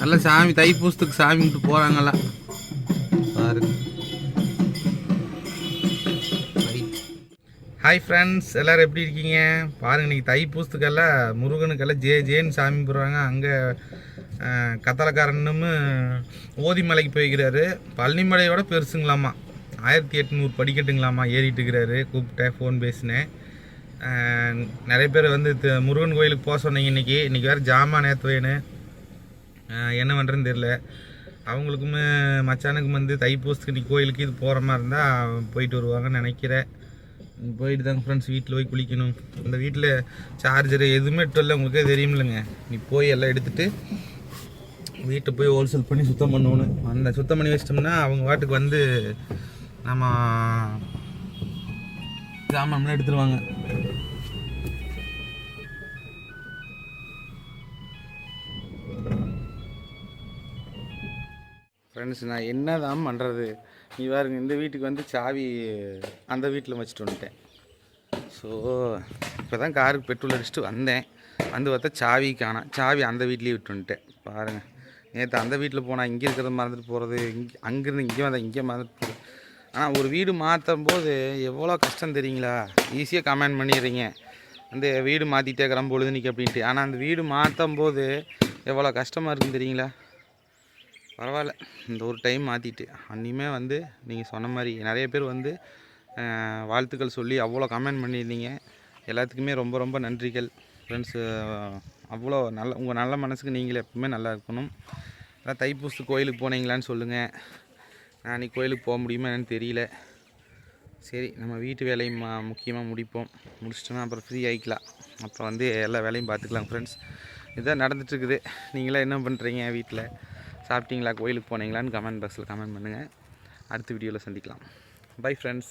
நல்ல சாமி தைப்பூசத்துக்கு சாமி கும்பிட்டு போகிறாங்களா பாரு. ஹாய் ஃப்ரெண்ட்ஸ் எல்லோரும் எப்படி இருக்கீங்க? பாருங்க இன்னைக்கு தைப்பூசத்துக்கெல்லாம் முருகனுக்கெல்லாம் ஜே ஜேன்னு சாமி போடுறாங்க அங்கே கத்தலக்காரன்னு ஓதிமலைக்கு போய்க்கிறாரு. பழனிமலையோட பெருசுங்களாமா. ஆயிரத்தி எட்நூறு படிக்கட்டுங்களாமா ஏறிட்டு இருக்கிறாரு. கூப்பிட்டேன் ஃபோன் பேசினேன். நிறைய பேர் வந்து முருகன் கோயிலுக்கு போக சொன்னீங்க இன்னைக்கு. இன்றைக்கி வேறு ஜாமான் நேற்று வேணும் என்ன பண்ணுறேன்னு தெரில அவங்களுக்குமே மச்சானுக்கும் வந்து தைப்பூசத்துக்கு நீ கோயிலுக்கு இது போகிற மாதிரி இருந்தால் போயிட்டு வருவாங்கன்னு நினைக்கிறேன். போயிட்டு தாங்க ஃப்ரெண்ட்ஸ் வீட்டில் போய் குளிக்கணும். இந்த வீட்டில் சார்ஜர் எதுவுமே இல்லை உங்களுக்கே தெரியுமில்லைங்க நீ போய் எல்லாம் எடுத்துகிட்டு வீட்டை போய் ஹோல்சேல் பண்ணி சுத்தம் பண்ணணும் அந்த சுத்தம் பண்ணி வச்சிட்டோம்னா அவங்க வாட்டுக்கு வந்து நம்ம ஜாமான்லாம் எடுத்துருவாங்க. ஃப்ரெண்ட்ஸ் நான் என்ன தான் பண்ணுறது நீ பாருங்க இந்த வீட்டுக்கு வந்து சாவி அந்த வீட்டில் வச்சுட்டு வந்துட்டேன். ஸோ இப்போ தான் காருக்கு பெட்ரோல் அடிச்சுட்டு வந்தேன். வந்து பார்த்தா சாவி காணோம் சாவி அந்த வீட்லேயே விட்டு வந்துட்டேன். பாருங்கள் நேற்று அந்த வீட்டில் போனால் இங்கே இருக்கிறத மறந்துட்டு போகிறது இங்கே அங்கேருந்து இங்கே வந்தால் இங்கே மறந்துட்டு போகிறது ஆனால் ஒரு வீடு மாற்றும் போது எவ்வளோ கஷ்டம் தெரியுங்களா? ஈஸியாக கமெண்ட் பண்ணிடுறீங்க. அந்த வீடு மாற்றிட்டே கிளம்ப பொழுதுனிக்கு அப்படின்ட்டு. ஆனால் அந்த வீடு மாற்றும் போது எவ்வளோ கஷ்டமாக இருக்குன்னு தெரியுங்களா? பரவாயில்ல. இந்த ஒரு டைம் மாற்றிட்டு அன்னிமே வந்து நீங்கள் சொன்ன மாதிரி நிறைய பேர் வந்து வாழ்த்துக்கள் சொல்லி அவ்வளோ கமெண்ட் பண்ணியிருந்தீங்க. எல்லாத்துக்குமே ரொம்ப ரொம்ப நன்றிகள். ஃப்ரெண்ட்ஸு அவ்வளோ நல்ல உங்கள் நல்ல மனசுக்கு நீங்களே எப்பவுமே நல்லா இருக்கணும். அதான் தைப்பூசத்து கோயிலுக்கு போனீங்களான்னு சொல்லுங்கள் நான் அன்றைக்கி கோயிலுக்கு போக முடியுமா என்னன்னு தெரியல. சரி நம்ம வீட்டு வேலையும் மா முக்கியமாக முடிப்போம். முடிச்சிட்டோம்னா அப்புறம் ஃப்ரீ ஆகிக்கலாம் அப்புறம் வந்து எல்லா வேலையும் பார்த்துக்கலாம் ஃப்ரெண்ட்ஸ் இதான் நடந்துட்டுருக்குது நீங்களாம் என்ன பண்ணுறீங்க வீட்டில் சாப்பிட்டீங்களா கோயிலுக்கு போனீங்களான்னு கமெண்ட் பாக்ஸில் கமெண்ட் பண்ணுங்கள் அடுத்த வீடியோவில் சந்திக்கலாம். Bye friends